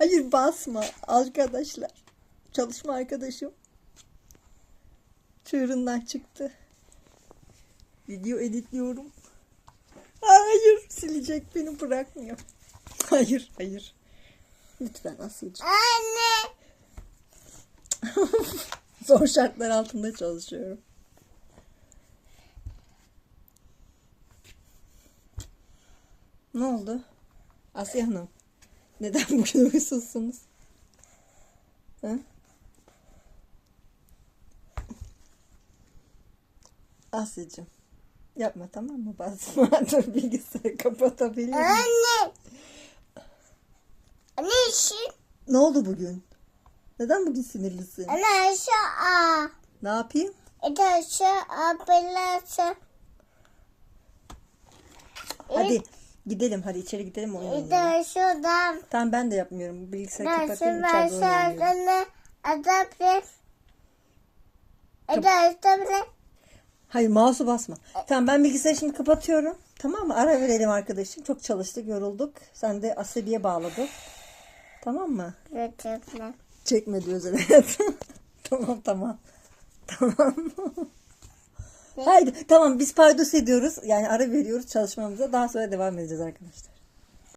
Hayır basma arkadaşlar. Çalışma arkadaşım. Çığırından çıktı. Video editliyorum. Hayır silecek beni bırakmıyor. Hayır hayır. Lütfen Asya'cığım. Anne. Zor şartlar altında çalışıyorum. Ne oldu? Asya Hanım. Neden bugün huysuzsunuz? Ha? Asya'cığım. Yapma tamam mı? Dur bilgisayarı kapatabilir miyim? Anne. Anne işin. Ne oldu bugün? Neden bugün sinirlisin? Anne aşağı. Ne yapayım? İşte aşağı. Hadi gidelim hadi içeri gidelim oynayalım. şuradan. Tamam ben de yapmıyorum. Bilgisayarı Nasıl kapatayım ben içeride oynayalım. şarkını adapte. İşte adapte. Hayır mouse'u basma. Tamam ben bilgisayarı şimdi kapatıyorum. Tamam mı? Ara verelim arkadaşım. Çok çalıştık, yorulduk. Sen de asabiye bağladın. Tamam mı? Lütfen. Çekmedi özel hayatım. tamam tamam. Tamam. Haydi tamam biz paydos ediyoruz. Yani ara veriyoruz çalışmamıza. Daha sonra devam edeceğiz arkadaşlar.